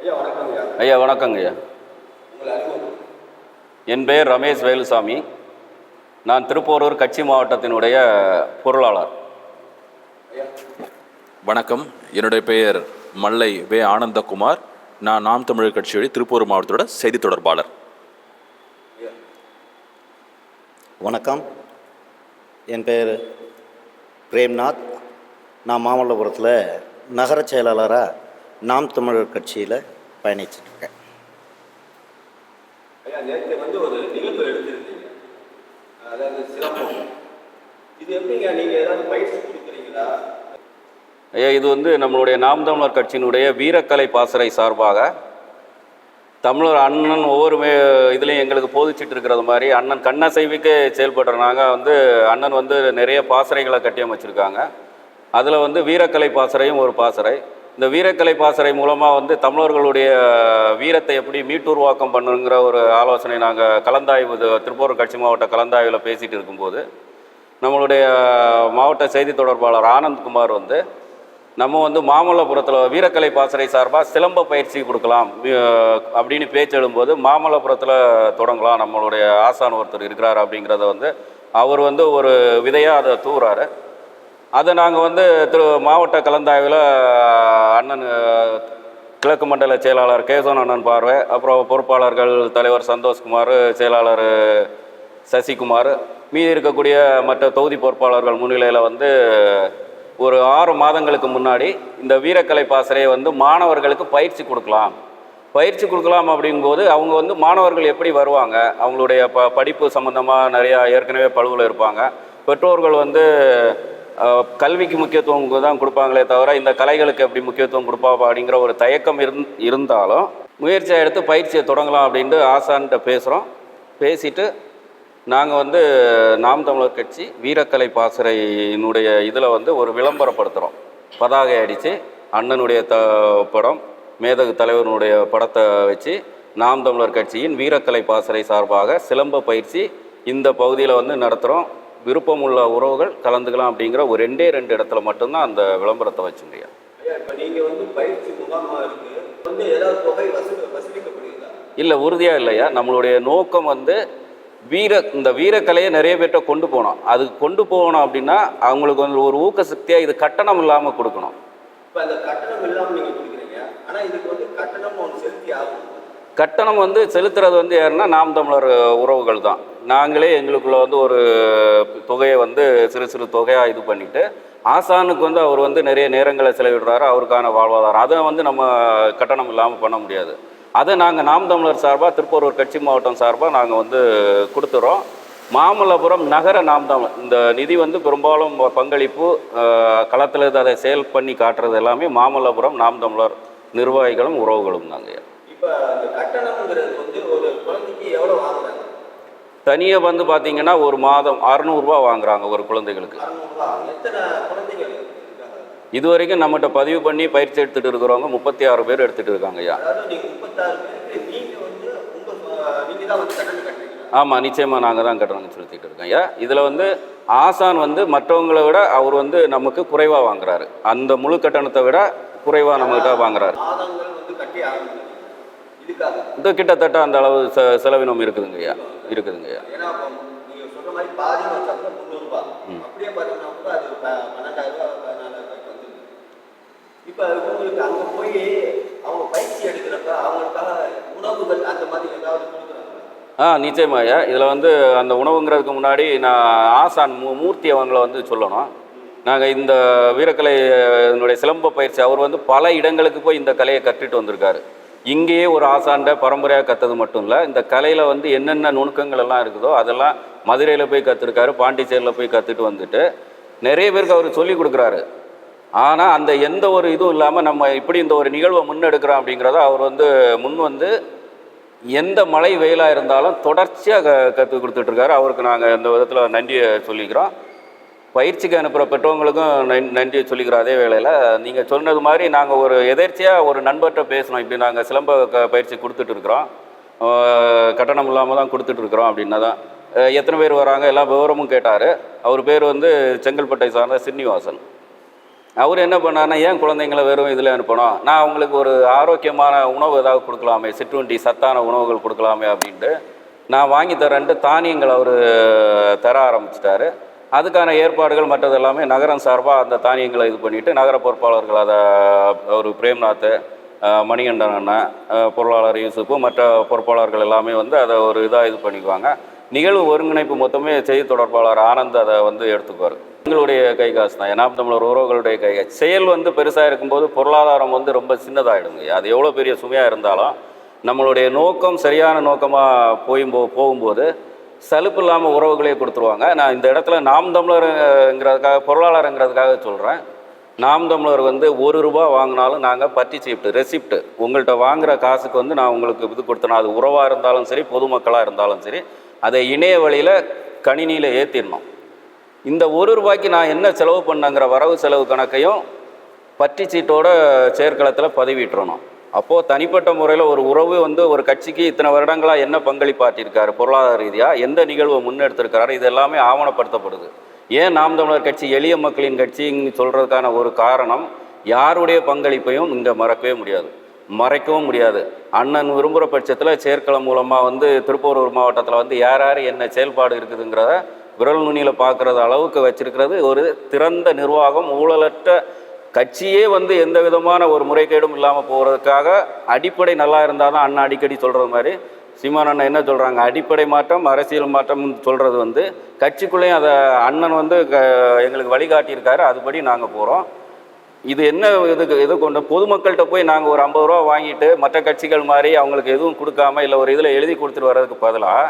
ஐயா வணக்கம் ஐயா. ஐயா வணக்கங்க ஐயா. என் பெயர் ரமேஷ் வேலுசாமி. நான் திருப்போரூர் கட்சி மாவட்டத்தினுடைய பொருளாளர். ஐயா. வணக்கம். என்னுடைய பெயர் மல்லை வே. ஆனந்தகுமார். நான் நாம் தமிழர் கட்சியுடைய திருப்பூர் மாவட்டத்தோட செய்தி தொடர்பாளர். ஐயா. வணக்கம். என் பெயர் பிரேம்நாத். நான் மாமல்லபுரத்தில் நகரச் செயலாளராக நாம் தமிழர் கட்சியில் பயணிச்சிட்ருக்கேன் ஐயா இது வந்து நம்மளுடைய நாம் தமிழர் கட்சியினுடைய வீரக்கலை பாசறை சார்பாக தமிழர் அண்ணன் ஒவ்வொரு மே இதுலேயும் எங்களுக்கு போதிச்சிட்டு இருக்கிறது மாதிரி அண்ணன் கண்ணசைவுக்கே செயல்படுற நாங்கள் வந்து அண்ணன் வந்து நிறைய பாசறைகளை கட்டி அமைச்சிருக்காங்க. அதில் வந்து வீரக்கலை பாசறையும் ஒரு பாசறை. இந்த வீரக்கலை பாசறை மூலமாக வந்து தமிழர்களுடைய வீரத்தை எப்படி மீட்டுருவாக்கம் பண்ணுங்கிற ஒரு ஆலோசனை நாங்கள் கலந்தாய்வு திருப்பூர் கட்சி மாவட்ட கலந்தாய்வில் பேசிகிட்டு இருக்கும்போது நம்மளுடைய மாவட்ட செய்தி தொடர்பாளர் ஆனந்த்குமார் வந்து நம்ம வந்து மாமல்லபுரத்தில் வீரக்கலை பாசறை சார்பாக சிலம்ப பயிற்சி கொடுக்கலாம் அப்படின்னு பேச்சு எழும்போது மாமல்லபுரத்தில் தொடங்கலாம் நம்மளுடைய ஆசான் ஒருத்தர் இருக்கிறார் அப்படிங்கிறத வந்து அவர் வந்து ஒரு விதையாக அதை தூறாரு அதை நாங்கள் வந்து திரு மாவட்ட கலந்தாய்வில் அண்ணன் கிழக்கு மண்டல செயலாளர் கேசவன் அண்ணன் பார்வை அப்புறம் பொறுப்பாளர்கள் தலைவர் சந்தோஷ்குமார் செயலாளர் சசிகுமார் மீதி இருக்கக்கூடிய மற்ற தொகுதி பொறுப்பாளர்கள் முன்னிலையில் வந்து ஒரு ஆறு மாதங்களுக்கு முன்னாடி இந்த வீரக்கலை பாசறையை வந்து மாணவர்களுக்கு பயிற்சி கொடுக்கலாம். பயிற்சி கொடுக்கலாம் அப்படிங்கும்போது அவங்க வந்து மாணவர்கள் எப்படி வருவாங்க அவங்களுடைய ப படிப்பு சம்மந்தமாக நிறையா ஏற்கனவே பழுவில் இருப்பாங்க. பெற்றோர்கள் வந்து கல்விக்கு முக்கியத்துவம் தான் கொடுப்பாங்களே தவிர இந்த கலைகளுக்கு எப்படி முக்கியத்துவம் கொடுப்பா அப்படிங்கிற ஒரு தயக்கம் இருந் இருந்தாலும் முயற்சியை எடுத்து பயிற்சியை தொடங்கலாம் அப்படின்ட்டு ஆசான்கிட்ட பேசுகிறோம் பேசிட்டு நாங்கள் வந்து நாம் தமிழர் கட்சி வீரக்கலை பாசறையினுடைய இதில் வந்து ஒரு விளம்பரப்படுத்துகிறோம் பதாகை அடித்து அண்ணனுடைய த படம் மேதகு தலைவனுடைய படத்தை வச்சு நாம் தமிழர் கட்சியின் வீரக்கலை பாசறை சார்பாக சிலம்ப பயிற்சி இந்த பகுதியில் வந்து நடத்துகிறோம் விருப்பமுள்ள உறவுகள் கலந்துக்கலாம் அப்படிங்கிற ஒரு ரெண்டே ரெண்டு இடத்துல மட்டும்தான் அந்த விளம்பரத்தை வசூல் வசூலிக்கப்படுகிறதா? இல்லை உறுதியாக இல்லையா? நம்மளுடைய நோக்கம் வந்து வீர இந்த வீரக்கலையை நிறைய பேர்கிட்ட கொண்டு போகணும். அது கொண்டு போகணும் அப்படின்னா அவங்களுக்கு வந்து ஒரு ஊக்க சக்தியாக இது கட்டணம் இல்லாமல் கொடுக்கணும். கட்டணம் வந்து செலுத்துறது வந்து யாருன்னா நாம் தமிழர் உறவுகள் தான். நாங்களே எங்களுக்குள்ள வந்து ஒரு தொகையை வந்து சிறு சிறு தொகையாக இது பண்ணிட்டு ஆசானுக்கு வந்து அவர் வந்து நிறைய நேரங்களை செலவிடுறாரு அவருக்கான வாழ்வாதாரம். அதை வந்து நம்ம கட்டணம் இல்லாமல் பண்ண முடியாது. அதை நாங்கள் நாம் தமிழர் சார்பாக திருப்பூர் கட்சி மாவட்டம் சார்பாக நாங்கள் வந்து கொடுத்துறோம். மாமல்லபுரம் நகர நாம் தமிழ் இந்த நிதி வந்து பெரும்பாலும் பங்களிப்பு களத்தில் இருந்து அதை செயல் பண்ணி காட்டுறது எல்லாமே மாமல்லபுரம் நாம் தமிழர் நிர்வாகிகளும் உறவுகளும் தாங்க இப்போ கட்டணம்ங்கிறது வந்து ஒரு குழந்தைக்கு எவ்வளோ வாங்குறாங்க தனியாக வந்து பார்த்தீங்கன்னா ஒரு மாதம் அறநூறுபா வாங்குறாங்க ஒரு குழந்தைகளுக்கு. இது வரைக்கும் நம்மகிட்ட பதிவு பண்ணி பயிற்சி எடுத்துகிட்டு இருக்கிறவங்க முப்பத்தி ஆறு பேர் எடுத்துகிட்டு இருக்காங்க ஐயா. ஆமாம் நிச்சயமாக நாங்கள் தான் கட்டணம் செலுத்திட்டு இருக்கோம் ஐயா. இதில் வந்து ஆசான் வந்து மற்றவங்களை விட அவர் வந்து நமக்கு குறைவாக வாங்குறாரு. அந்த முழு கட்டணத்தை விட குறைவாக நம்மகிட்ட வாங்குறாரு. இது கிட்டத்தட்ட அந்த அளவு செ செலவினம் இருக்குதுங்க ஐயா. இருக்குதுங்க ஐயா. இப்போ உங்களுக்கு அங்கே போய் அவங்க பயிற்சி எடுக்கிறப்ப அவங்களுக்காக உணவுகள் அந்த மாதிரி ஏதாவது ஆ நிச்சயமா ஐயா. இதில் வந்து அந்த உணவுங்கிறதுக்கு முன்னாடி நான் ஆசான் மூ மூர்த்தி அவங்கள வந்து சொல்லணும். நாங்கள் இந்த வீரக்கலை என்னுடைய சிலம்ப பயிற்சி அவர் வந்து பல இடங்களுக்கு போய் இந்த கலையை கற்றுட்டு வந்திருக்காரு. இங்கேயே ஒரு ஆசாண்ட பரம்பரையாக கற்றது மட்டும் இல்லை இந்த கலையில் வந்து என்னென்ன நுணுக்கங்கள் எல்லாம் இருக்குதோ அதெல்லாம் மதுரையில் போய் கற்றுருக்காரு பாண்டிச்சேரியில் போய் கற்றுட்டு வந்துட்டு நிறைய பேருக்கு அவர் சொல்லி கொடுக்குறாரு. ஆனால் அந்த எந்த ஒரு இதுவும் இல்லாமல் நம்ம இப்படி இந்த ஒரு நிகழ்வை முன்னெடுக்கிறோம் அப்படிங்கிறத அவர் வந்து முன் வந்து எந்த மழை வெயிலாக இருந்தாலும் தொடர்ச்சியாக க கற்றுக் கொடுத்துட்ருக்காரு அவருக்கு நாங்கள் இந்த விதத்தில் நன்றியை சொல்லிக்கிறோம். பயிற்சிக்கு அனுப்புகிற பெற்றவங்களுக்கும் நன் நன்றி சொல்லிக்கிறோம் அதே வேளையில் நீங்கள் சொன்னது மாதிரி நாங்கள் ஒரு எதேர்ச்சியாக ஒரு நண்பர்கிட்ட பேசணும். இப்படி நாங்கள் சிலம்ப க பயிற்சி கொடுத்துட்ருக்குறோம் கட்டணம் இல்லாமல் தான் கொடுத்துட்ருக்குறோம் அப்படின்னா தான் எத்தனை பேர் வராங்க? எல்லா விவரமும் கேட்டார். அவர் பேர் வந்து செங்கல்பட்டை சார்ந்த சீனிவாசன் அவர் என்ன பண்ணாருன்னா ஏன் குழந்தைங்களை வெறும் இதில் அனுப்பணும்? நான் அவங்களுக்கு ஒரு ஆரோக்கியமான உணவு ஏதாவது கொடுக்கலாமே சிற்றுண்டி சத்தான உணவுகள் கொடுக்கலாமே அப்படின்ட்டு நான் வாங்கி தரேன்ட்டு தானியங்கள் அவர் தர ஆரம்பிச்சிட்டாரு. அதுக்கான ஏற்பாடுகள் மற்றது எல்லாமே நகரம் சார்பாக அந்த தானியங்களை இது பண்ணிவிட்டு நகர பொறுப்பாளர்கள் அதை ஒரு பிரேம்நாத் மணிகண்டன் அண்ணன் பொருளாளர் யூசுப்பு மற்ற பொறுப்பாளர்கள் எல்லாமே வந்து அதை ஒரு இதாக இது பண்ணிக்குவாங்க. நிகழ்வு ஒருங்கிணைப்பு மொத்தமே செய்தி தொடர்பாளர் ஆனந்த் அதை வந்து எடுத்துக்குவார். எங்களுடைய கை காசு தான். ஏன்னா நம்மளோட உறவுகளுடைய கை காசு செயல் வந்து பெருசாக இருக்கும்போது பொருளாதாரம் வந்து ரொம்ப சின்னதாகிடுங்க அது எவ்வளோ பெரிய சுமையாக இருந்தாலும் நம்மளுடைய நோக்கம் சரியான நோக்கமாக போயும் போகும்போது சலுப்பு இல்லாமல் உறவுகளே கொடுத்துருவாங்க. நான் இந்த இடத்துல நாம் தமிழருங்கிறதுக்காக பொருளாளருங்கிறதுக்காக சொல்கிறேன் நாம் தமிழர் வந்து ஒரு ரூபா வாங்கினாலும் நாங்கள் பர்டிசிப்ட் ரெசிப்ட் உங்கள்கிட்ட வாங்குற காசுக்கு வந்து நான் உங்களுக்கு இது கொடுத்தேன் அது உறவாக இருந்தாலும் சரி பொதுமக்களாக இருந்தாலும் சரி அதை இணைய வழியில் கணினியில் ஏற்றிடணும் இந்த ஒரு ரூபாய்க்கு நான் என்ன செலவு பண்ணேங்கிற வரவு செலவு கணக்கையும் பட்டி சீட்டோட செயற்களத்தில் பதிவிட்டுறணும். அப்போது தனிப்பட்ட முறையில் ஒரு உறவு வந்து ஒரு கட்சிக்கு இத்தனை வருடங்களாக என்ன பங்களிப்பாற்றிருக்காரு? பொருளாதார ரீதியாக எந்த நிகழ்வை முன்னெடுத்திருக்கிறாரு இது எல்லாமே ஆவணப்படுத்தப்படுது. ஏன் நாம் தமிழர் கட்சி எளிய மக்களின் கட்சின்னு சொல்கிறதுக்கான ஒரு காரணம் யாருடைய பங்களிப்பையும் இங்கே மறக்கவே முடியாது. மறைக்கவும் முடியாது. அண்ணன் விரும்புகிற பட்சத்தில் செயற்களம் மூலமாக வந்து திருப்பூரூர் மாவட்டத்தில் வந்து யார் யார் என்ன செயல்பாடு இருக்குதுங்கிறத விரல் நுனியில் பார்க்குறது அளவுக்கு வச்சிருக்கிறது ஒரு திறந்த நிர்வாகம் ஊழலற்ற கட்சியே வந்து எந்த விதமான ஒரு முறைகேடும் இல்லாமல் போகிறதுக்காக அடிப்படை நல்லா இருந்தால் தான் அண்ணன் அடிக்கடி சொல்கிறது மாதிரி. சீமான் அண்ணன் என்ன சொல்கிறாங்க அடிப்படை மாற்றம் அரசியல் மாற்றம் சொல்கிறது வந்து கட்சிக்குள்ளேயும் அதை அண்ணன் வந்து க- எங்களுக்கு வழிகாட்டியிருக்காரு. அதுபடி நாங்கள் போகிறோம் இது என்ன இதுக்கு இது கொண்டு பொதுமக்கள்கிட்ட போய் நாங்கள் ஒரு ஐம்பது ரூபா வாங்கிட்டு மற்ற கட்சிகள் மாதிரி அவங்களுக்கு எதுவும் கொடுக்காம இல்லை ஒரு இதில் எழுதி கொடுத்துட்டு வர்றதுக்கு பதிலாக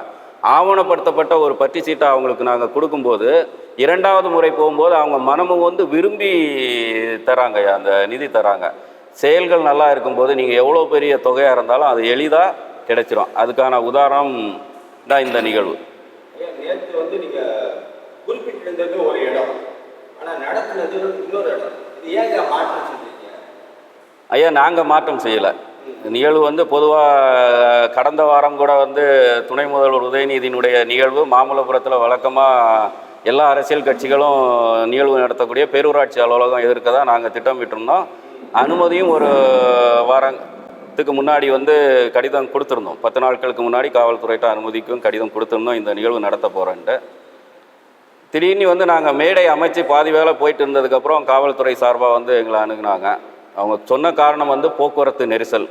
ஆவணப்படுத்தப்பட்ட ஒரு பட்டி சீட்டை அவங்களுக்கு நாங்கள் கொடுக்கும்போது இரண்டாவது முறை போகும்போது அவங்க மனமும் வந்து விரும்பி தராங்க அந்த நிதி தராங்க. செயல்கள் நல்லா இருக்கும்போது நீங்கள் எவ்வளோ பெரிய தொகையாக இருந்தாலும் அது எளிதாக கிடைச்சிரும். அதுக்கான உதாரணம் தான் இந்த நிகழ்வு. ஐயா, நேத்து வந்து நீங்க குறிப்பிட்டிருந்தது ஒரு இடம். ஆனா நடத்துனது இன்னொரு இடம். இது ஏங்க மாற்றம் செஞ்சீங்க ஐயா நாங்கள் மாற்றம் செய்யலை. நிகழ்வு வந்து பொதுவாக கடந்த வாரம் கூட வந்து துணை முதல்வர் உதயநிதியினுடைய நிகழ்வு மாமல்லபுரத்தில் வழக்கமாக எல்லா அரசியல் கட்சிகளும் நிகழ்வு நடத்தக்கூடிய பேரூராட்சி அலுவலகம் எதிர்க்க தான் நாங்கள் திட்டமிட்டிருந்தோம். அனுமதியும் ஒரு வாரத்துக்கு முன்னாடி வந்து கடிதம் கொடுத்துருந்தோம். பத்து நாட்களுக்கு முன்னாடி காவல்துறையிட்ட அனுமதிக்கும் கடிதம் கொடுத்துருந்தோம். இந்த நிகழ்வு நடத்த போகிறேன்ட்டு திடீர்னு வந்து நாங்கள் மேடை அமைச்சு பாதி வேலை போயிட்டு இருந்ததுக்கப்புறம் காவல்துறை சார்பாக வந்து எங்களை அணுகுனாங்க. அவங்க சொன்ன காரணம் வந்து போக்குவரத்து நெரிசல்.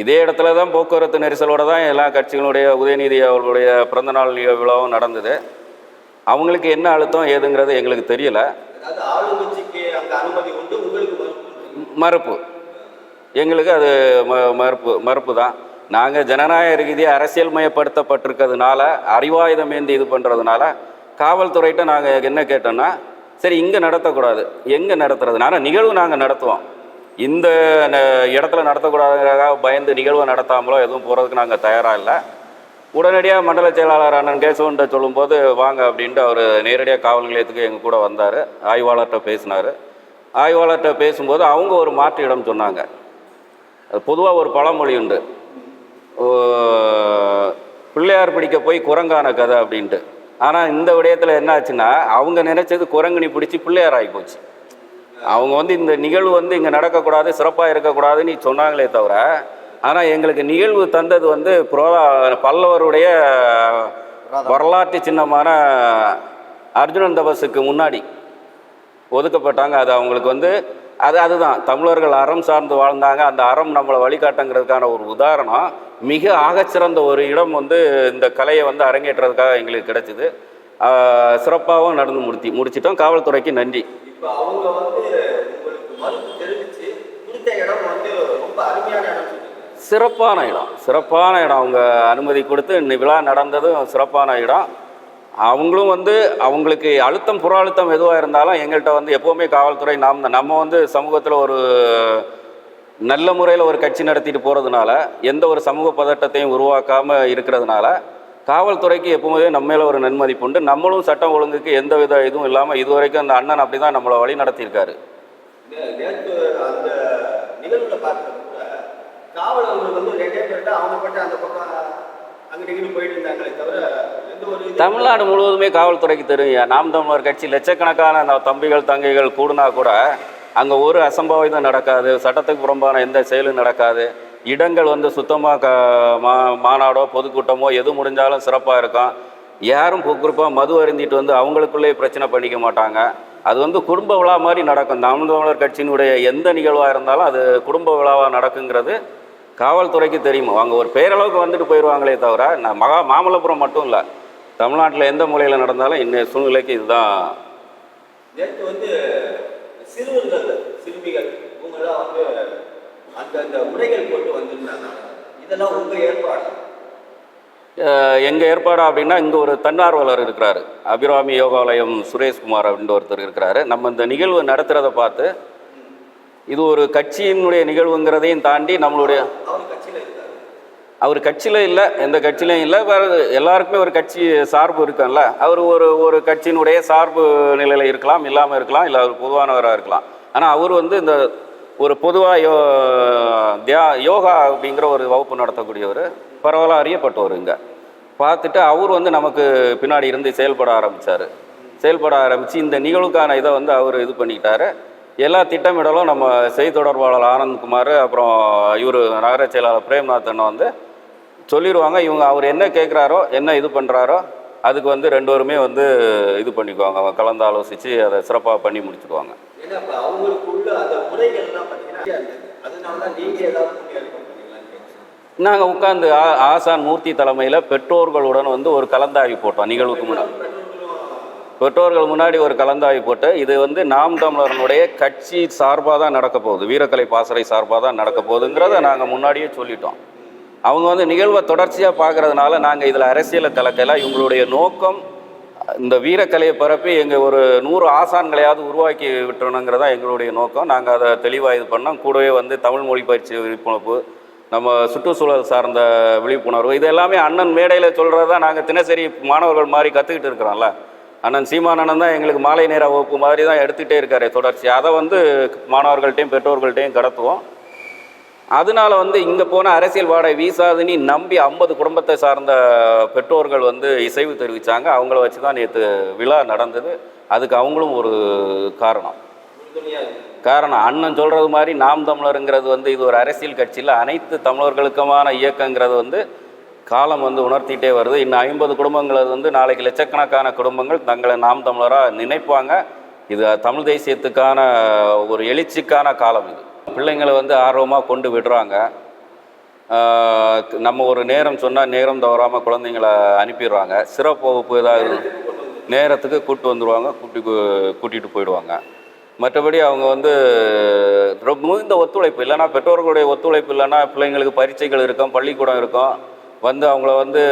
இதே இடத்துல தான் போக்குவரத்து நெரிசலோட தான் எல்லா கட்சிகளுடைய உதயநிதி அவர்களுடைய பிறந்தநாள் விழாவும் நடந்தது. அவங்களுக்கு என்ன அழுத்தம் ஏதுங்கிறது எங்களுக்கு தெரியல. மறுப்பு எங்களுக்கு அது ம மறுப்பு மறுப்பு தான். நாங்கள் ஜனநாயக ரீதியாக அரசியல் மயப்படுத்தப்பட்டிருக்கிறதுனால அறிவாயுதம் ஏந்தி இது பண்ணுறதுனால காவல்துறைகிட்ட நாங்கள் என்ன கேட்டோம்னா சரி இங்கே நடத்தக்கூடாது. எங்கே நடத்துறதுனால நிகழ்வு நாங்கள் நடத்துவோம். இந்த ந- இடத்துல நடத்தக்கூடாதுங்கிறதாக பயந்து நிகழ்வை நடத்தாமலோ எதுவும் போகிறதுக்கு நாங்கள் தயாராக இல்லை. உடனடியாக மண்டல செயலாளர் அண்ணன் கேசவன்ட்ட சொல்லும்போது வாங்க அப்படின்ட்டு அவர் நேரடியாக காவல் நிலையத்துக்கு எங்கள் கூட வந்தார். ஆய்வாளர்கிட்ட பேசினார். ஆய்வாளர்கிட்ட பேசும்போது அவங்க ஒரு மாற்று இடம் சொன்னாங்க. அது பொதுவாக ஒரு பழமொழி உண்டு. பிள்ளையார் பிடிக்க போய் குரங்கான கதை அப்படின்ட்டு. ஆனால் இந்த விடயத்தில் என்ன ஆச்சுன்னா அவங்க நினைச்சது குரங்கணி பிடிச்சி பிள்ளையார் ஆகி போச்சு. அவங்க வந்து இந்த நிகழ்வு வந்து இங்கே நடக்கக்கூடாது சிறப்பாக இருக்கக்கூடாதுன்னு சொன்னாங்களே தவிர ஆனால் எங்களுக்கு நிகழ்வு தந்தது வந்து புரோதா பல்லவருடைய வரலாற்று சின்னமான அர்ஜுனன் தபஸுக்கு முன்னாடி ஒதுக்கப்பட்டாங்க. அது அவங்களுக்கு வந்து அது அதுதான். தமிழர்கள் அறம் சார்ந்து வாழ்ந்தாங்க. அந்த அறம் நம்மளை வழிகாட்டுங்கிறதுக்கான ஒரு உதாரணம். மிக ஆகச்சிறந்த ஒரு இடம் வந்து இந்த கலையை வந்து அரங்கேற்றதுக்காக எங்களுக்கு கிடைச்சிது. சிறப்பாகவும் நடந்து முடித்தி முடிச்சிட்டோம். காவல்துறைக்கு நன்றி. சிறப்பான இடம். சிறப்பான இடம். அவங்க அனுமதி கொடுத்து விழா நடந்ததும் சிறப்பான இடம். அவங்களும் வந்து அவங்களுக்கு அழுத்தம் புற அழுத்தம் எதுவாக இருந்தாலும் எங்கள்கிட்ட வந்து எப்போவுமே காவல்துறை நாம் தான். நம்ம வந்து சமூகத்தில் ஒரு நல்ல முறையில் ஒரு கட்சி நடத்திட்டு போகிறதுனால எந்த ஒரு சமூக பதட்டத்தையும் உருவாக்காமல் இருக்கிறதுனால காவல்துறைக்கு எப்பவுமே நம்ம மேலே ஒரு நன்மதிப்பு உண்டு நம்மளும் சட்டம் ஒழுங்குக்கு எந்த வித இதுவும் இல்லாமல் இதுவரைக்கும் அந்த அண்ணன் அப்படி தான் நம்மளை வழி நடத்தியிருக்காரு காவலர்கள் வந்து அவங்க பட்டு அந்த பக்கம் தமிழ்நாடு முழுவதுமே காவல்துறைக்கு தெரியும் நாம் தமிழர் கட்சி லட்சக்கணக்கான அந்த தம்பிகள் தங்கைகள் கூடுனா கூட அங்கே ஒரு அசம்பாவிதம் நடக்காது. சட்டத்துக்கு புறம்பான எந்த செயலும் நடக்காது. இடங்கள் வந்து சுத்தமாக க மா மாநாடோ பொதுக்கூட்டமோ எது முடிஞ்சாலும் சிறப்பாக இருக்கும். யாரும் குறிப்பாக மது அருந்திட்டு வந்து அவங்களுக்குள்ளே பிரச்சனை பண்ணிக்க மாட்டாங்க. அது வந்து குடும்ப விழா மாதிரி நடக்கும். நாம் தமிழர் கட்சியினுடைய எந்த நிகழ்வாக இருந்தாலும் அது குடும்ப விழாவாக நடக்குங்கிறது காவல்துறைக்கு தெரியும். அவங்க ஒரு பேரளவுக்கு வந்துட்டு போயிடுவாங்களே தவிர நான் மகா மாமல்லபுரம் மட்டும் இல்லை தமிழ்நாட்டில் எந்த மூலையில் நடந்தாலும் இன்னைய சூழ்நிலைக்கு இதுதான். நேற்று வந்து சிறுவர்கள் சிறுமிகள் இவங்கெல்லாம் வந்து அந்த அந்த உடைகள் போட்டு வந்திருந்தாங்க. இதெல்லாம் உங்க ஏற்பாடு? எங்கள் ஏற்பாடு அப்படின்னா இங்கே ஒரு தன்னார்வலர் இருக்கிறாரு. அபிராமி யோகாலயம் சுரேஷ்குமார் அப்படின்ற ஒருத்தர் இருக்கிறாரு. நம்ம இந்த நிகழ்வு நடத்துகிறத பார்த்து இது ஒரு கட்சியினுடைய நிகழ்வுங்கிறதையும் தாண்டி நம்மளுடைய அவர் கட்சியில இல்லை எந்த கட்சியிலையும் இல்லை வேறு எல்லாருக்குமே ஒரு கட்சி சார்பு இருக்கும்ல. அவர் ஒரு ஒரு கட்சியினுடைய சார்பு நிலையில் இருக்கலாம் இல்லாமல் இருக்கலாம் இல்லை அவர் பொதுவானவராக இருக்கலாம். ஆனால் அவர் வந்து இந்த ஒரு பொதுவாக யோ தியா யோகா அப்படிங்கிற ஒரு வகுப்பு நடத்தக்கூடியவர் பரவலாக அறியப்பட்டவர் இங்கே. பார்த்துட்டு அவர் வந்து நமக்கு பின்னாடி இருந்து செயல்பட ஆரம்பித்தார் செயல்பட ஆரம்பித்து இந்த நிகழ்வுக்கான இதை வந்து அவர் இது பண்ணிக்கிட்டாரு எல்லா திட்டமிடலும் நம்ம செய்தி தொடர்பாளர் ஆனந்த்குமார் அப்புறம் இவர் நகர செயலாளர் பிரேம்நாத் வந்து சொல்லிடுவாங்க. இவங்க அவர் என்ன கேட்குறாரோ என்ன இது பண்ணுறாரோ அதுக்கு வந்து ரெண்டு பேருமே வந்து இது பண்ணிக்குவாங்க. அவங்க கலந்து ஆலோசித்து அதை சிறப்பாக பண்ணி கேட்குறேன் நாங்கள் உட்காந்து ஆசான் மூர்த்தி தலைமையில் பெற்றோர்களுடன் வந்து ஒரு கலந்தாய்வு போட்டோம் நிகழ்வுக்கு முன்னாடி பெற்றோர்கள் முன்னாடி ஒரு கலந்தாய்வு போட்டு இது வந்து நாம் தமிழர்களுடைய கட்சி சார்பாக தான் நடக்க போகுது. வீரக்கலை பாசறை சார்பாக தான் நடக்க போகுதுங்கிறத நாங்கள் முன்னாடியே சொல்லிட்டோம். அவங்க வந்து நிகழ்வை தொடர்ச்சியாக பார்க்கறதுனால நாங்கள் இதில் அரசியலை கலக்கல. இவங்களுடைய நோக்கம் இந்த வீரக்கலையை பரப்பி எங்கள் ஒரு நூறு ஆசான்களையாவது உருவாக்கி விட்டுறணுங்கிறதா எங்களுடைய நோக்கம். நாங்கள் அதை தெளிவாக இது பண்ணோம். கூடவே வந்து தமிழ் மொழி பயிற்சி விழிப்புணர்வு நம்ம சுற்றுச்சூழல் சார்ந்த விழிப்புணர்வு இது எல்லாமே அண்ணன் மேடையில் சொல்கிறது தான் நாங்கள் தினசரி மாணவர்கள் மாதிரி கற்றுக்கிட்டு இருக்கிறோம்ல. அண்ணன் சீமானந்தன் தான் எங்களுக்கு மாலை நேர வகுப்பு மாதிரி தான் எடுத்துகிட்டே இருக்காரு தொடர்ச்சி. அதை வந்து மாணவர்கள்ட்டையும் பெற்றோர்கள்ட்டையும் கடத்துவோம். அதனால வந்து இங்கே போன அரசியல் வாடகை வீசாதுன்னு நம்பி ஐம்பது குடும்பத்தை சார்ந்த பெற்றோர்கள் வந்து இசைவு தெரிவித்தாங்க அவங்கள வச்சு தான் நேற்று விழா நடந்தது. அதுக்கு அவங்களும் ஒரு காரணம். காரணம் அண்ணன் சொல்கிறது மாதிரி நாம் தமிழருங்கிறது வந்து இது ஒரு அரசியல் கட்சியில் அனைத்து தமிழர்களுக்குமான இயக்கங்கிறது வந்து காலம் வந்து உணர்த்திட்டே வருது. இன்னும் ஐம்பது குடும்பங்கள் வந்து நாளைக்கு லட்சக்கணக்கான குடும்பங்கள் தங்களை நாம் தமிழராக நினைப்பாங்க. இது தமிழ் தேசியத்துக்கான ஒரு எழுச்சிக்கான காலம் இது. பிள்ளைங்களை வந்து ஆர்வமாக கொண்டு விடுறாங்க. நம்ம ஒரு நேரம் சொன்னால் நேரம் தவறாமல் குழந்தைங்கள அனுப்பிடுறாங்க. சிறப்பு வகுப்பு ஏதாவது நேரத்துக்கு கூப்பிட்டு வந்துடுவாங்க கூட்டி கூட்டிகிட்டு போயிடுவாங்க. மற்றபடி அவங்க வந்து ரொம்ப மிகுந்த ஒத்துழைப்பு. இல்லைன்னா பெற்றோர்களுடைய ஒத்துழைப்பு இல்லைன்னா பிள்ளைங்களுக்கு பரீட்சைகள் இருக்கும் பள்ளிக்கூடம் இருக்கும். வந்து அவங்கள வந்து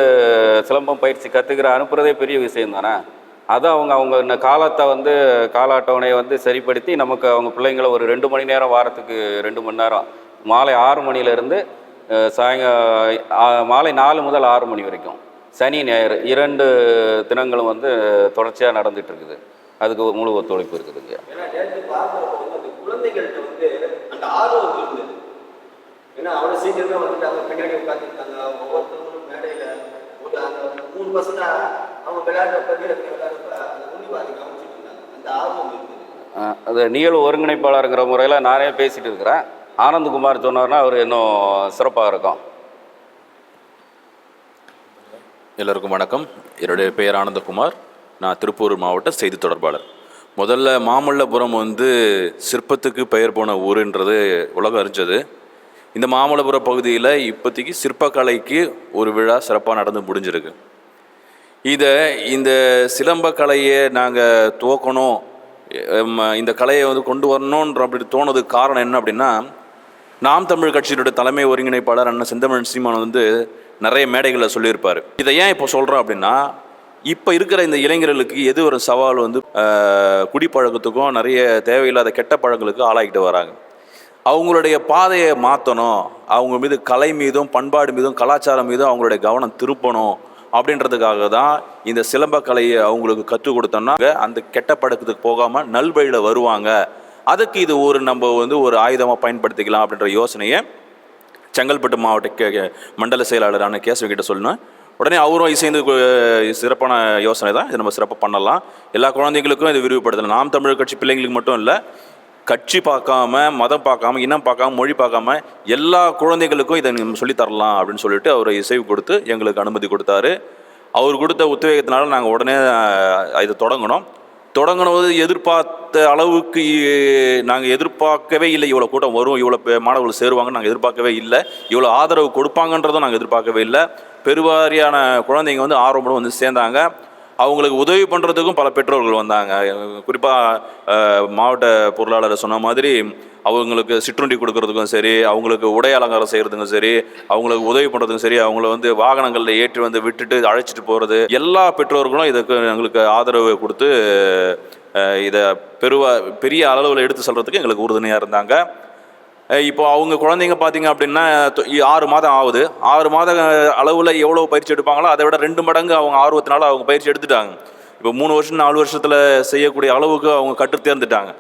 சிலம்பம் பயிற்சி கற்றுக்கிற அனுப்புகிறதே பெரிய விஷயம் தானே அதை அவங்க அவங்க இந்த காலத்தை வந்து கால அட்டவணையை வந்து சரிப்படுத்தி நமக்கு அவங்க பிள்ளைங்களை ஒரு ரெண்டு மணி நேரம் வாரத்துக்கு ரெண்டு மணி நேரம் மாலை ஆறு மணிலேருந்து சாயங்க மாலை நாலு முதல் ஆறு மணி வரைக்கும். சனி ஞாயிறு இரண்டு தினங்களும் வந்து தொடர்ச்சியாக நடந்துட்டு இருக்குது அதுக்கு முழு ஒத்துழைப்பு இருக்குதுங்க ஏன்னா அவ்வளோ சீக்கிரமே வந்துட்டாங்க பின்னாடி உட்காந்துருக்காங்க ஒவ்வொருத்தவங்களும் மேடையில் ஒரு அந்த மூணு பசங்க அவங்க விளையாடுறப்ப வீரத்தை விளையாடுறப்ப அந்த உன்னிப்பா அதை கவனிச்சுட்டு இருந்தாங்க. அந்த ஆர்வம் அது நிகழ்வு ஒருங்கிணைப்பாளருங்கிற முறையில் நானே பேசிட்டு இருக்கிறேன். ஆனந்த்குமார் சொன்னார்னா அவர் இன்னும் சிறப்பாக இருக்கும். எல்லோருக்கும் வணக்கம். என்னுடைய பெயர் ஆனந்தகுமார். நான் திருப்பூர் மாவட்ட செய்தி தொடர்பாளர். முதல்ல மாமல்லபுரம் வந்து சிற்பத்துக்கு பெயர் போன ஊருன்றது உலகம் அறிஞ்சது. இந்த மாமல்லபுரம் பகுதியில் இப்போதைக்கு சிற்பக்கலைக்கு ஒரு விழா சிறப்பாக நடந்து முடிஞ்சிருக்கு. இதை இந்த சிலம்பக்கலையை நாங்கள் துவக்கணும் இந்த கலையை வந்து கொண்டு வரணுன்ற அப்படி தோணுதுக்கு காரணம் என்ன அப்படின்னா நாம் தமிழ் கட்சியினுடைய தலைமை ஒருங்கிணைப்பாளர் அண்ணன் செந்தமிழ் சீமான் வந்து நிறைய மேடைகளில் சொல்லியிருப்பார். இதை ஏன் இப்போ சொல்கிறோம் அப்படின்னா இப்போ இருக்கிற இந்த இளைஞர்களுக்கு எது ஒரு சவால் வந்து குடிப்பழக்கத்துக்கும் நிறைய தேவையில்லாத கெட்ட பழங்களுக்கு ஆளாகிட்டு வராங்க. அவங்களுடைய பாதையை மாற்றணும் அவங்க மீது கலை மீதும் பண்பாடு மீதும் கலாச்சாரம் மீதும் அவங்களுடைய கவனம் திருப்பணும் அப்படின்றதுக்காக தான் இந்த சிலம்ப கலையை அவங்களுக்கு கற்றுக் கொடுத்தோம்னா அந்த கெட்ட பழக்கத்துக்கு போகாமல் நல்வழியில் வருவாங்க. அதுக்கு இது ஒரு நம்ம வந்து ஒரு ஆயுதமாக பயன்படுத்திக்கலாம் அப்படின்ற யோசனையை செங்கல்பட்டு மாவட்ட கே- மண்டல செயலாளரான கேசவ சொல்லணும். உடனே அவரும் இசைந்து சிறப்பான யோசனை தான். இது நம்ம சிறப்பாக பண்ணலாம். எல்லா குழந்தைங்களுக்கும் இது விரிவுபடுத்தலாம். நாம் தமிழர் கட்சி பிள்ளைங்களுக்கு மட்டும் இல்லை கட்சி பார்க்காம மதம் பார்க்காம இனம் பார்க்காம மொழி பார்க்காம எல்லா குழந்தைகளுக்கும் இதை நம்ம சொல்லித் தரலாம் அப்படின்னு சொல்லிட்டு அவர் இசைவு கொடுத்து எங்களுக்கு அனுமதி கொடுத்தாரு. அவர் கொடுத்த உத்வேகத்தினால நாங்கள் உடனே இதை தொடங்கினோம். தொடங்கினது எதிர்பார்த்த அளவுக்கு நாங்கள் எதிர்பார்க்கவே இல்லை. இவ்வளோ கூட்டம் வரும் இவ்வளோ மாணவர்கள் சேருவாங்கன்னு நாங்கள் எதிர்பார்க்கவே இல்லை. இவ்வளோ ஆதரவு கொடுப்பாங்கன்றதும் நாங்கள் எதிர்பார்க்கவே இல்லை. பெருவாரியான குழந்தைங்க வந்து ஆர்வமுடன் வந்து சேர்ந்தாங்க. அவங்களுக்கு உதவி பண்ணுறதுக்கும் பல பெற்றோர்கள் வந்தாங்க. குறிப்பாக மாவட்ட பொருளாளர் சொன்ன மாதிரி அவங்களுக்கு சிற்றுண்டி கொடுக்கறதுக்கும் சரி அவங்களுக்கு உடை அலங்காரம் செய்கிறதுக்கும் சரி அவங்களுக்கு உதவி பண்ணுறதுக்கும் சரி அவங்கள வந்து வாகனங்களில் ஏற்றி வந்து விட்டுட்டு அழைச்சிட்டு போகிறது எல்லா பெற்றோர்களும் இதுக்கு எங்களுக்கு ஆதரவு கொடுத்து இதை பெருவா பெரிய அளவில் எடுத்து சொல்கிறதுக்கு எங்களுக்கு உறுதுணையாக இருந்தாங்க. இப்போ அவங்க குழந்தைங்க பார்த்தீங்க அப்படின்னா ஆறு மாதம் ஆகுது. ஆறு மாத அளவில் எவ்வளோ பயிற்சி எடுப்பாங்களோ அதை விட ரெண்டு மடங்கு அவங்க ஆர்வத்தினால அவங்க பயிற்சி எடுத்துட்டாங்க. இப்போ மூணு வருஷம் நாலு வருஷத்தில் செய்யக்கூடிய அளவுக்கு அவங்க கற்று தேர்ந்துட்டாங்க.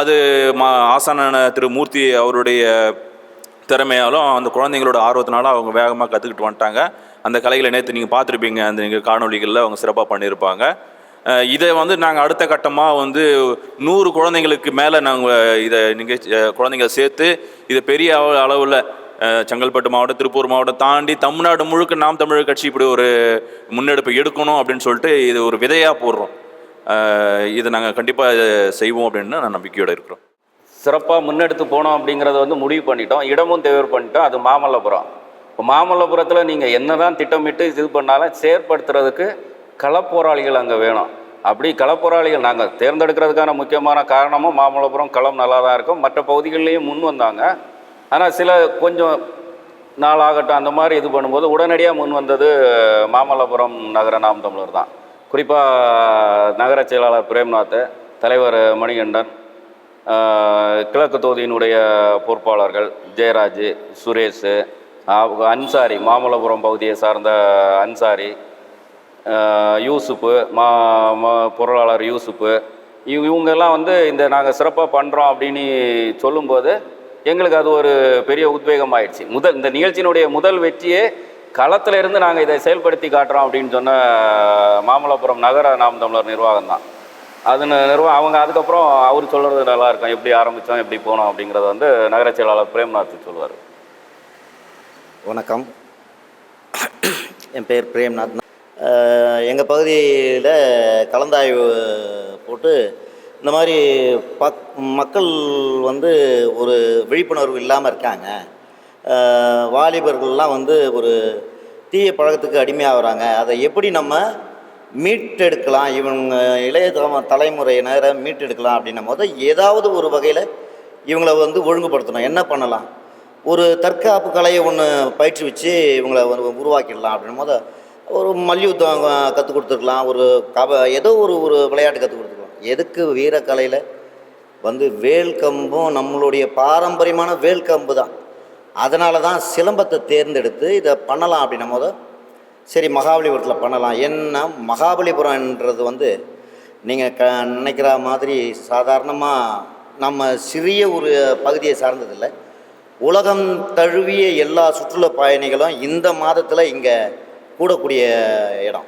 அது மா ஆசான திரு மூர்த்தி அவருடைய திறமையாலும் அந்த குழந்தைங்களோட ஆர்வத்தினால அவங்க வேகமாக கற்றுக்கிட்டு வந்துட்டாங்க. அந்த கலைகளை நேற்று நீங்கள் பார்த்துருப்பீங்க அந்த நீங்கள் காணொளிகளில் அவங்க சிறப்பாக பண்ணியிருப்பாங்க. இதை வந்து நாங்கள் அடுத்த கட்டமாக வந்து நூறு குழந்தைங்களுக்கு மேலே நாங்கள் இதை நிகழ்ச்சி அஹ் குழந்தைங்களை சேர்த்து இதை பெரிய அளவில் செங்கல்பட்டு மாவட்டம் திருப்பூர் மாவட்டம் தாண்டி தமிழ்நாடு முழுக்க நாம் தமிழர் கட்சி இப்படி ஒரு முன்னெடுப்பு எடுக்கணும் அப்படின்னு சொல்லிட்டு இது ஒரு விதையாக போடுறோம். இதை நாங்கள் கண்டிப்பாக செய்வோம் அப்படின்னு நான் நம்பிக்கையோடு இருக்கிறோம். சிறப்பாக முன்னெடுத்து போனோம் அப்படிங்கிறத வந்து முடிவு பண்ணிட்டோம். இடமும் தேர்வு பண்ணிட்டோம். அது மாமல்லபுரம். இப்போ மாமல்லபுரத்தில் நீங்கள் என்னதான் திட்டமிட்டு இது பண்ணாலும் செயற்படுத்துறதுக்கு களப்போராளிகள் அங்கே வேணும். அப்படி களப்போராளிகள் நாங்கள் தேர்ந்தெடுக்கிறதுக்கான முக்கியமான காரணமும் மாமல்லபுரம் களம் நல்லா தான் இருக்கும். மற்ற பகுதிகள்லேயும் முன் வந்தாங்க. ஆனால் சில கொஞ்சம் நாளாகட்டும் அந்த மாதிரி இது பண்ணும்போது உடனடியாக முன் வந்தது மாமல்லபுரம் நகர நாம் தமிழர் தான். குறிப்பாக நகர செயலாளர் பிரேம்நாத் தலைவர் மணிகண்டன் கிழக்கு தொகுதியினுடைய பொறுப்பாளர்கள் ஜெயராஜ் சுரேஷ் அன்சாரி மாமல்லபுரம் பகுதியை சார்ந்த அன்சாரி யூசுப்பு மா மா- பொருளாளர் யூசுப்பு இவ- இவங்கெல்லாம் வந்து இந்த நாங்கள் சிறப்பாக பண்ணுறோம் அப்படின்னு சொல்லும்போது எங்களுக்கு அது ஒரு பெரிய உத்வேகம் ஆயிடுச்சு. முதல் இந்த நிகழ்ச்சியினுடைய முதல் வெற்றியே களத்துல இருந்து நாங்கள் இதை செயல்படுத்தி காட்டுறோம் அப்படின்னு சொன்ன மாமல்லபுரம் நகர நாம் தமிழர் நிர்வாகம் தான். அது நிர்வாகம் அவங்க அதுக்கப்புறம் அவர் சொல்கிறது நல்லா இருக்கும். எப்படி ஆரம்பித்தோம் எப்படி போனோம் அப்படிங்கிறத வந்து நகர செயலாளர் பிரேம்நாத் சொல்லுவார். வணக்கம். என் பேர் பிரேம்நாத். எங்கள் பகுதியில் கலந்தாய்வு போட்டு இந்த மாதிரி பக் மக்கள் வந்து ஒரு விழிப்புணர்வு இல்லாமல் இருக்காங்க. வாலிபர்கள்லாம் வந்து ஒரு தீய பழக்கத்துக்கு அடிமையாகிறாங்க. அதை எப்படி நம்ம மீட்டெடுக்கலாம்? இவங்க இளைய தலைமுறையினரை மீட்டெடுக்கலாம் அப்படின்னும் போது ஏதாவது ஒரு வகையில் இவங்களை வந்து ஒழுங்குபடுத்தணும். என்ன பண்ணலாம்? ஒரு தற்காப்பு கலையை ஒன்று பயிற்றுவிச்சு இவங்களை உருவாக்கிடலாம் அப்படின்னும் போது ஒரு மல்யுத்தம் கற்றுக் கொடுத்துருக்கலாம். ஒரு கப ஏதோ ஒரு ஒரு விளையாட்டு கற்றுக் கொடுத்துருக்கலாம். எதுக்கு வீரக்கலையில்? வந்து வேல் கம்பும் நம்மளுடைய பாரம்பரியமான வேல் கம்பு தான். அதனால தான் சிலம்பத்தை தேர்ந்தெடுத்து இதை பண்ணலாம் அப்படின்னும் போது சரி மகாபலிபுரத்தில் பண்ணலாம். என்ன மகாபலிபுரம்ன்றது வந்து நீங்கள் க நினைக்கிற மாதிரி சாதாரணமாக நம்ம சிறிய ஒரு பகுதியை சார்ந்ததில்லை. உலகம் தழுவிய எல்லா சுற்றுலா பயணிகளும் இந்த மாதத்தில் இங்கே கூடக்கூடிய இடம்.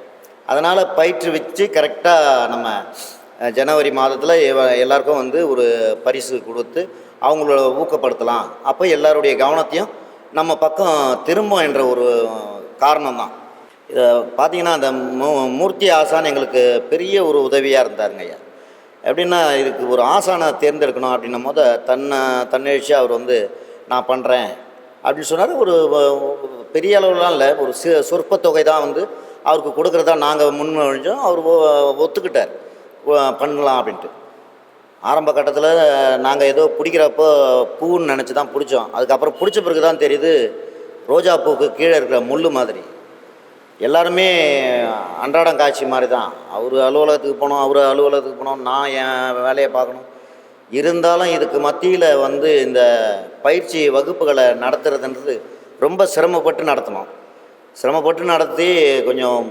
அதனால் பயிற்றுவிச்சு கரெக்டாக நம்ம ஜனவரி மாதத்தில் எல்லாருக்கும் வந்து ஒரு பரிசு கொடுத்து அவங்கள ஊக்கப்படுத்தலாம். அப்போ எல்லாருடைய கவனத்தையும் நம்ம பக்கம் திரும்பும் என்ற ஒரு காரணம் தான் இதை பார்த்தீங்கன்னா அந்த மூ மூர்த்தி ஆசான் எங்களுக்கு பெரிய ஒரு உதவியாக இருந்தாருங்க ஐயா. எப்படின்னா இதுக்கு ஒரு ஆசானை தேர்ந்தெடுக்கணும் அப்படின்னும் போது தன்னை தன்னெழுச்சியாக அவர் வந்து நான் பண்ணுறேன் அப்படின்னு சொன்னார். ஒரு பெரிய அளவுலாம் இல்லை. ஒரு சி சொற்ப தொகை தான் வந்து அவருக்கு கொடுக்குறதா நாங்கள் முன்மொழிஞ்சோம். அவர் ஒ- ஒத்துக்கிட்டார். பண்ணலாம் அப்படின்ட்டு. ஆரம்ப கட்டத்தில் நாங்கள் ஏதோ பிடிக்கிறப்போ பூன்னு நினச்சி தான் பிடிச்சோம். அதுக்கப்புறம் பிடிச்ச பிறகு தான் தெரியுது ரோஜா பூக்கு கீழே இருக்கிற முள் மாதிரி. எல்லாருமே அன்றாடம் காட்சி மாதிரி தான். அவர் அலுவலகத்துக்கு போனோம் அவர் அலுவலகத்துக்கு போனோம். நான் என் வேலையை பார்க்கணும். இருந்தாலும் இதுக்கு மத்தியில் வந்து இந்த பயிற்சி வகுப்புகளை நடத்துறதுன்றது ரொம்ப சிரமப்பட்டு நடத்தினோம் சிரமப்பட்டு நடத்தி கொஞ்சம்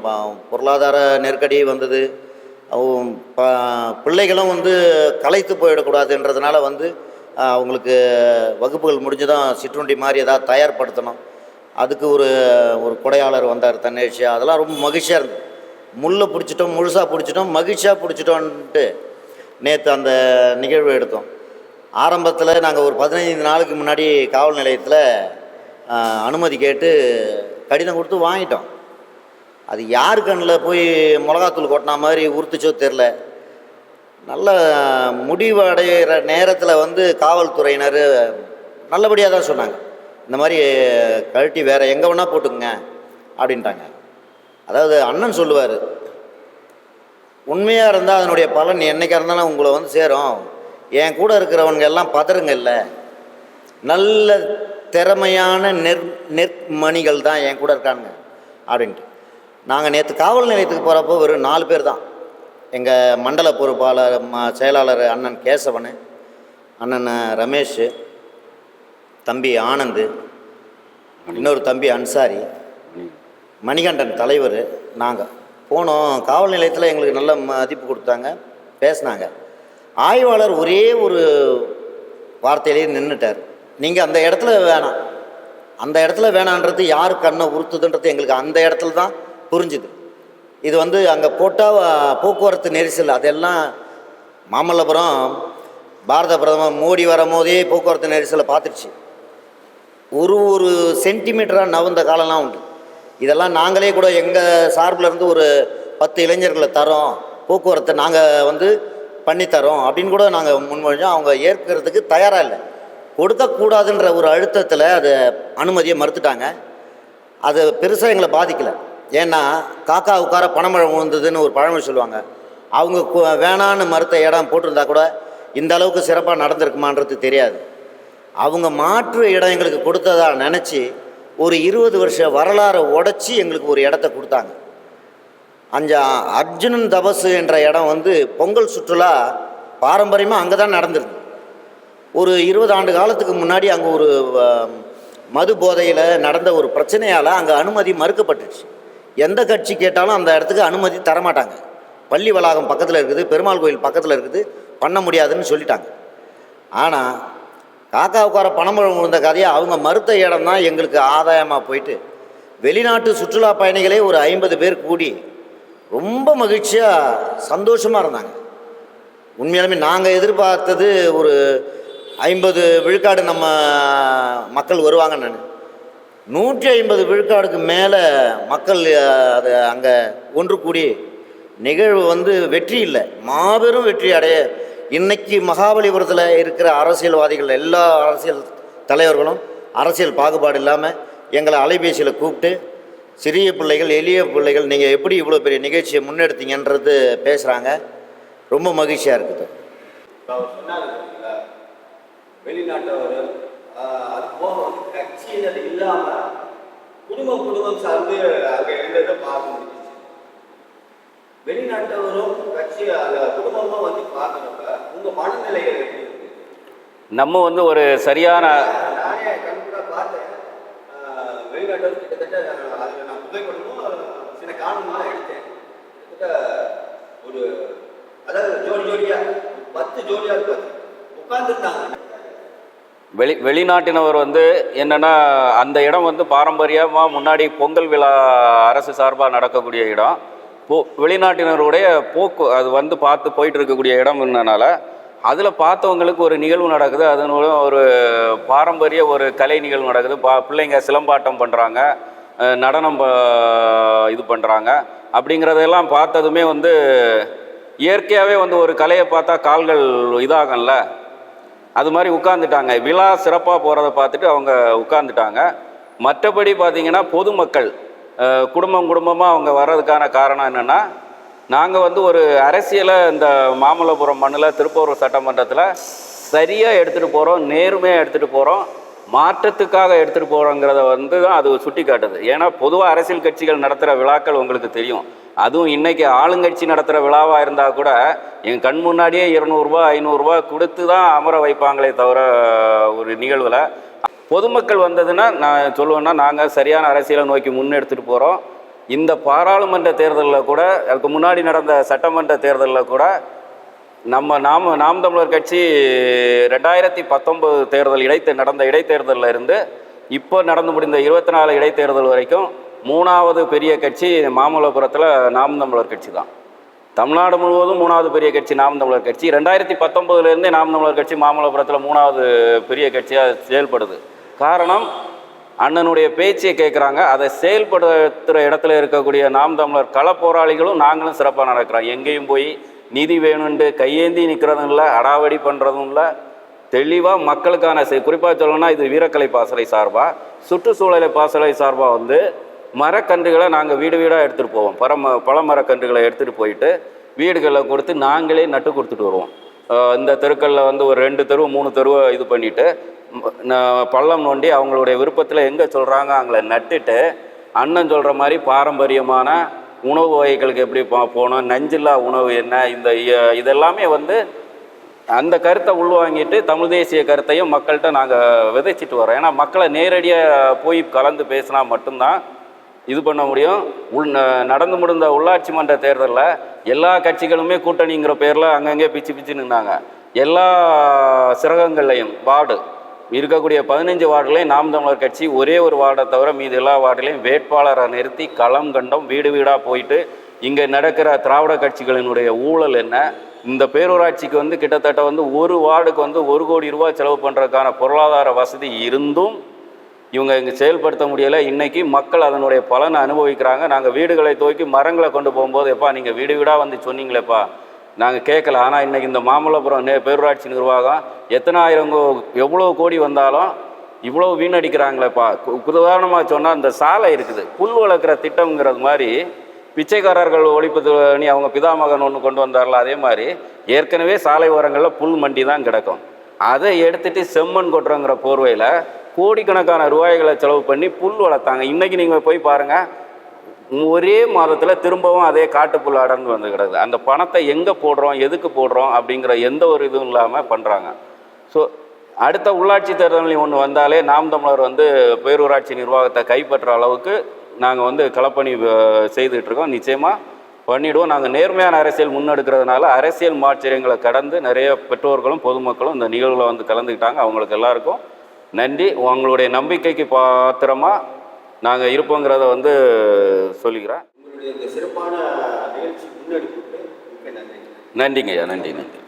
பொருளாதார நெருக்கடி வந்தது. அவங்க பிள்ளைகளும் வந்து கலைத்து போயிடக்கூடாதுன்றதுனால வந்து அவங்களுக்கு வகுப்புகள் முடிஞ்சு தான் சிற்றுண்டி மாதிரி ஏதாவது தயார்படுத்தணும். அதுக்கு ஒரு ஒரு கொடையாளர் வந்தார் தன்னேழ்ச்சியாக அதெல்லாம் ரொம்ப மகிழ்ச்சியாக இருந்தது. முள்ளை பிடிச்சிட்டோம் முழுசாக பிடிச்சிட்டோம் மகிழ்ச்சியாக பிடிச்சிட்டோன்ட்டு நேற்று அந்த நிகழ்வு எடுத்தோம். ஆரம்பத்தில் நாங்கள் ஒரு பதினைந்து நாளுக்கு முன்னாடி காவல் நிலையத்தில் அனுமதி கேட்டு கடிதம் கொடுத்து வாங்கிட்டோம். அது யார் கண்ணில் போய் மிளகாத்தூள் கொட்டினா மாதிரி உறுத்துச்சோ தெரில நல்ல முடிவடைகிற நேரத்தில் வந்து காவல்துறையினர் நல்லபடியாக தான் சொன்னாங்க. இந்த மாதிரி கழட்டி வேறு எங்கே வேணால் போட்டுக்குங்க அப்படின்ட்டாங்க. அதாவது அண்ணன் சொல்லுவார் உண்மையாக இருந்தால் அதனுடைய பலன் என்றைக்காக இருந்தாலும் உங்களை வந்து சேரும். என் கூட இருக்கிறவங்க எல்லாம் பதறுங்க இல்லை. நல்ல திறமையான நெற் நெற்மணிகள் தான் என் கூட இருக்காங்க அப்படின்ட்டு. நாங்கள் நேற்று காவல் நிலையத்துக்கு போகிறப்போ ஒரு நாலு பேர் தான். எங்கள் மண்டல பொறுப்பாளர் ம செயலாளர் அண்ணன் கேசவன் அண்ணன் ரமேஷ் தம்பி ஆனந்து இன்னொரு தம்பி அன்சாரி மணிகண்டன் தலைவர் நாங்கள் போனோம் காவல் நிலையத்தில் எங்களுக்கு நல்ல மதிப்பு கொடுத்தாங்க பேசினாங்க. ஆய்வாளர் ஒரே ஒரு வார்த்தையிலேயே நின்றுட்டார் நீங்கள் அந்த இடத்துல வேணாம். அந்த இடத்துல வேணான்றது யார் கண்ணை உறுத்துதுன்றது எங்களுக்கு அந்த இடத்துல தான் புரிஞ்சுது. இது வந்து அங்கே போட்டால் போக்குவரத்து நெரிசல் அதெல்லாம் மாமல்லபுரம் பாரத பிரதமர் மோடி வரும்போதே போக்குவரத்து நெரிசலை பார்த்துருச்சு ஒரு ஒரு சென்டிமீட்டராக நவந்த காலம்லாம் உண்டு. இதெல்லாம் நாங்களே கூட எங்கள் சார்பில் இருந்து ஒரு பத்து இளைஞர்களை தரோம். போக்குவரத்தை நாங்கள் வந்து பண்ணித்தரோம் அப்படின்னு கூட நாங்கள் முன்மொழிஞ்சோம். அவங்க ஏற்கிறதுக்கு தயாராக இல்லை. கொடுக்கக்கூடாதுன்ற ஒரு அழுத்தத்தில் அதை அனுமதியை மறுத்துட்டாங்க. அது பெருசாக எங்களை பாதிக்கலை. ஏன்னா காக்கா உட்கார பணமழை விழுந்ததுன்னு ஒரு பழமொழி சொல்லுவாங்க. அவங்க வேணான்னு மறுத்த இடம் போட்டிருந்தா கூட இந்த அளவுக்கு சிறப்பாக நடந்திருக்குமான்றது தெரியாது. அவங்க மாற்று இடம் எங்களுக்கு கொடுத்ததா நினச்சி ஒரு இருபது வருஷ வரலாறை உடச்சி எங்களுக்கு ஒரு இடத்த கொடுத்தாங்க. அந்த அர்ஜுனன் தபசு என்ற இடம் வந்து பொங்கல் சுற்றுலா பாரம்பரியமாக அங்கே தான் நடந்திருக்கு ஒரு இருபது ஆண்டு காலத்துக்கு முன்னாடி அங்கே ஒரு மது போதையில் நடந்த ஒரு பிரச்சனையால் அங்கே அனுமதி மறுக்கப்பட்டுச்சு. எந்த கட்சி கேட்டாலும் அந்த இடத்துக்கு அனுமதி தரமாட்டாங்க. பள்ளி வளாகம் பக்கத்தில் இருக்குது பெருமாள் கோயில் பக்கத்தில் இருக்குது பண்ண முடியாதுன்னு சொல்லிட்டாங்க. ஆனால் காக்கா உட்கார பணமுழம் விழுந்த கதையை அவங்க மறுத்த இடம் தான் எங்களுக்கு ஆதாயமாக போயிட்டு வெளிநாட்டு சுற்றுலா பயணிகளே ஒரு ஐம்பது பேர் கூடி ரொம்ப மகிழ்ச்சியாக சந்தோஷமாக இருந்தாங்க. உண்மையாலுமே நாங்கள் எதிர்பார்த்தது ஒரு ஐம்பது விழுக்காடு நம்ம மக்கள் வருவாங்கன்னு நான். நூற்றி ஐம்பது விழுக்காடுக்கு மேலே மக்கள் அது அங்கே ஒன்று கூடி நிகழ்வு வந்து வெற்றி இல்லை. மாபெரும் வெற்றி அடைய இன்னைக்கு மகாபலிபுரத்தில் இருக்கிற அரசியல்வாதிகள் எல்லா அரசியல் தலைவர்களும் அரசியல் பாகுபாடு இல்லாமல் எங்களை அலைபேசியில் கூப்பிட்டு சிறிய பிள்ளைகள் எளிய பிள்ளைகள் நீங்கள் எப்படி இவ்வளோ பெரிய நிகழ்ச்சியை முன்னெடுத்தீங்கன்றது பேசுகிறாங்க ரொம்ப மகிழ்ச்சியாக இருக்குது இப்ப அவர் சொன்னாரு பார்த்தீங்களா, வெளிநாட்டவர் அது போக வந்து கட்சியினர் இல்லாம குடும்பம் குடும்பம் சார்ந்து அங்க இருந்ததை பார்க்க முடிஞ்சிச்சு. வெளிநாட்டவரும் கட்சி அந்த குடும்பமும் வந்து பார்க்கறப்ப உங்க மனநிலைகள் எப்படி நம்ம வந்து ஒரு சரியான நானே கண்கூட பார்த்தேன். வெளிநாட்டவர் கிட்டத்தட்ட அதில் நான் புகைப்படமும் சில காணொலிலாம் எடுத்தேன். கிட்டத்தட்ட ஒரு அதாவது ஜோடி ஜோடியா பத்து ஜோடியா இருப்பாரு உட்கார்ந்துருந்தாங்க. வெளி வெளிநாட்டினவர் வந்து என்னன்னா அந்த இடம் வந்து பாரம்பரியமாக முன்னாடி பொங்கல் விழா அரசு சார்பாக நடக்கக்கூடிய இடம். போ வெளிநாட்டினருடைய போக்கு அது வந்து பார்த்து போயிட்டு இருக்கக்கூடிய இடம்னால அதில் பார்த்தவங்களுக்கு ஒரு நிகழ்வு நடக்குது. அதன் மூலம் ஒரு பாரம்பரிய ஒரு கலை நிகழ்வு நடக்குது. பா பிள்ளைங்க சிலம்பாட்டம் பண்ணுறாங்க நடனம் ப- இது பண்ணுறாங்க அப்படிங்கிறதெல்லாம் பார்த்ததுமே வந்து இயற்கையாகவே வந்து ஒரு கலையை பார்த்தா கால்கள் இதாகும்ல. அது மாதிரி உட்காந்துட்டாங்க விழா சிறப்பாக போகிறத பார்த்துட்டு அவங்க உட்காந்துட்டாங்க மற்றபடி பார்த்தீங்கன்னா பொதுமக்கள் குடும்பம் குடும்பமாக அவங்க வர்றதுக்கான காரணம் என்னென்னா நாங்கள் வந்து ஒரு அரசியலை இந்த மாமல்லபுரம் மண்ணில் திருப்பூர் சட்டமன்றத்தில் சரியாக எடுத்துகிட்டு போகிறோம் நேர்மையாக எடுத்துகிட்டு போகிறோம் மாற்றத்துக்காக எடுத்துகிட்டு போகிறோங்கிறத வந்து தான் அது சுட்டி காட்டுது. ஏன்னா பொதுவாக அரசியல் கட்சிகள் நடத்துகிற விழாக்கள் உங்களுக்கு தெரியும். அதுவும் இன்றைக்கி ஆளுங்கட்சி நடத்துகிற விழாவாக இருந்தால் கூட என் கண் முன்னாடியே இருநூறுபா ஐநூறுரூவா கொடுத்து தான் அமர வைப்பாங்களே தவிர ஒரு நிகழ்வில். பொதுமக்கள் வந்ததுன்னா நான் சொல்லுவேன்னா நாங்கள் சரியான அரசியலை நோக்கி முன்னெடுத்துட்டு போகிறோம் இந்த பாராளுமன்ற தேர்தலில் கூட அதுக்கு முன்னாடி நடந்த சட்டமன்ற தேர்தலில் கூட நம்ம நாம் நாம் தமிழர் கட்சி ரெண்டாயிரத்தி பத்தொன்பது தேர்தல் இடைத்தே நடந்த இடைத்தேர்தலில் இருந்து இப்போ நடந்து முடிந்த இருபத்தி நாலு இடைத்தேர்தல் வரைக்கும் மூணாவது பெரிய கட்சி மாமல்லபுரத்தில் நாம் தமிழர் கட்சி தான். தமிழ்நாடு முழுவதும் மூணாவது பெரிய கட்சி நாம் தமிழர் கட்சி. ரெண்டாயிரத்தி பத்தொன்பதுலேருந்தே நாம் தமிழர் கட்சி மாமல்லபுரத்தில் மூணாவது பெரிய கட்சியாக செயல்படுது. காரணம் அண்ணனுடைய பேச்சை கேட்குறாங்க அதை செயல்படுத்துகிற இடத்துல இருக்கக்கூடிய நாம் தமிழர் கள போராளிகளும் நாங்களும் சிறப்பாக நடக்கிறோம் எங்கேயும் போய் நிதி வேணும்ன்ட்டு கையேந்தி நிற்கிறதும் இல்லை அடாவடி பண்ணுறதும் இல்லை தெளிவாக மக்களுக்கான குறிப்பாக சொல்லணும்னா இது வீரக்கலை பாசறை சார்பாக சுற்றுச்சூழலை பாசறை சார்பாக வந்து மரக்கன்றுகளை நாங்கள் வீடு வீடாக எடுத்துகிட்டு போவோம். பரம பல மரக்கன்றுகளை எடுத்துகிட்டு போயிட்டு வீடுகளில் கொடுத்து நாங்களே நட்டு கொடுத்துட்டு வருவோம். இந்த தெருக்களில் வந்து ஒரு ரெண்டு தெரு மூணு தெருவை இது பண்ணிவிட்டு பள்ளம் நோண்டி அவங்களுடைய விருப்பத்தில் எங்கே சொல்கிறாங்க அவங்கள நட்டுட்டு அண்ணன் சொல்கிற மாதிரி பாரம்பரியமான உணவு வகைகளுக்கு எப்படி போ போகணும் நஞ்சில்லா உணவு என்ன இந்த இதெல்லாமே வந்து அந்த கருத்தை உள்வாங்கிட்டு தமிழ் தேசிய கருத்தையும் மக்கள்கிட்ட நாங்கள் விதைச்சிட்டு வரோம் ஏன்னா மக்களை நேரடியாக போய் கலந்து பேசினா மட்டும்தான் இது பண்ண முடியும். உள் ந- நடந்து முடிந்த உள்ளாட்சி மன்ற தேர்தலில் எல்லா கட்சிகளுமே கூட்டணிங்கிற பேரில் அங்கங்கே பிச்சு பிச்சு நின்னாங்க எல்லா சிறகங்கள்லையும் வார்டு இருக்கக்கூடிய பதினஞ்சு வார்டுலையும் நாம் தமிழர் கட்சி ஒரே ஒரு வார்டை தவிர மீது எல்லா வார்டுலையும் வேட்பாளரை நிறுத்தி களம் கண்டம் வீடு வீடாக போயிட்டு இங்கே நடக்கிற திராவிட கட்சிகளினுடைய ஊழல் என்ன? இந்த பேரூராட்சிக்கு வந்து கிட்டத்தட்ட வந்து ஒரு வார்டுக்கு வந்து ஒரு கோடி ரூபாய் செலவு பண்ணுறதுக்கான பொருளாதார வசதி இருந்தும் இவங்க இங்கே செயல்படுத்த முடியலை. இன்னைக்கு மக்கள் அதனுடைய பலனை அனுபவிக்கிறாங்க. நாங்கள் வீடுகளை துவக்கி மரங்களை கொண்டு போகும்போது எப்பா நீங்கள் வீடு வீடாக வந்து சொன்னீங்களேப்பா. நாங்கள் கேட்கல. ஆனால் இன்றைக்கி இந்த மாமல்லபுரம் நே பேரூராட்சி நிர்வாகம் எத்தனை ஆயிரம் கோ- எவ்வளோ கோடி வந்தாலும் இவ்வளோ வீணடிக்கிறாங்களேப்பா கு- உதாரணமாக சொன்னால் இந்த சாலை இருக்குது. புல் வளர்க்குற திட்டம்ங்கிறது மாதிரி பிச்சைக்காரர்கள் ஒழிப்பு அணி அவங்க பிதாமகன் ஒன்று கொண்டு வந்தார்ல அதே மாதிரி ஏற்கனவே சாலை ஓரங்களில் புல் மண்டி தான் கிடக்கும். அதை எடுத்துட்டு செம்மண் கொட்டுறங்கிற போர்வையில் கோடிக்கணக்கான ரூபாய்களை செலவு பண்ணி புல் வளர்த்தாங்க. இன்றைக்கி நீங்கள் போய் பாருங்கள் ஒரே மாதத்தில் திரும்பவும் அதே காட்டுப்புல் அடர்ந்து வந்து கிடக்குது. அந்த பணத்தை எங்கே போடுறோம் எதுக்கு போடுறோம் அப்படிங்கிற எந்த ஒரு இதுவும் இல்லாமல் பண்ணுறாங்க ஸோ அடுத்த உள்ளாட்சி தேர்தலில் ஒன்று வந்தாலே நாம் தமிழர் வந்து பேரூராட்சி நிர்வாகத்தை கைப்பற்ற அளவுக்கு நாங்கள் வந்து களப்பணி அஹ், இருக்கோம் நிச்சயமாக பண்ணிவிடுவோம் நாங்கள் நேர்மையான அரசியல் முன்னெடுக்கிறதுனால அரசியல் மாற்றங்களை கடந்து நிறைய பெற்றோர்களும் பொதுமக்களும் இந்த நிகழ்வில் வந்து கலந்துக்கிட்டாங்க. அவங்களுக்கு எல்லாருக்கும் நன்றி. உங்களுடைய நம்பிக்கைக்கு பாத்திரமாக நாங்கள் இருப்போங்கிறத வந்து சொல்லிக்கிறேன். உங்களுடைய இந்த சிறப்பான நிகழ்ச்சி முன்னெடுப்புக்கு மிக்க நன்றி நன்றிங்க ஐயா நன்றி நன்றி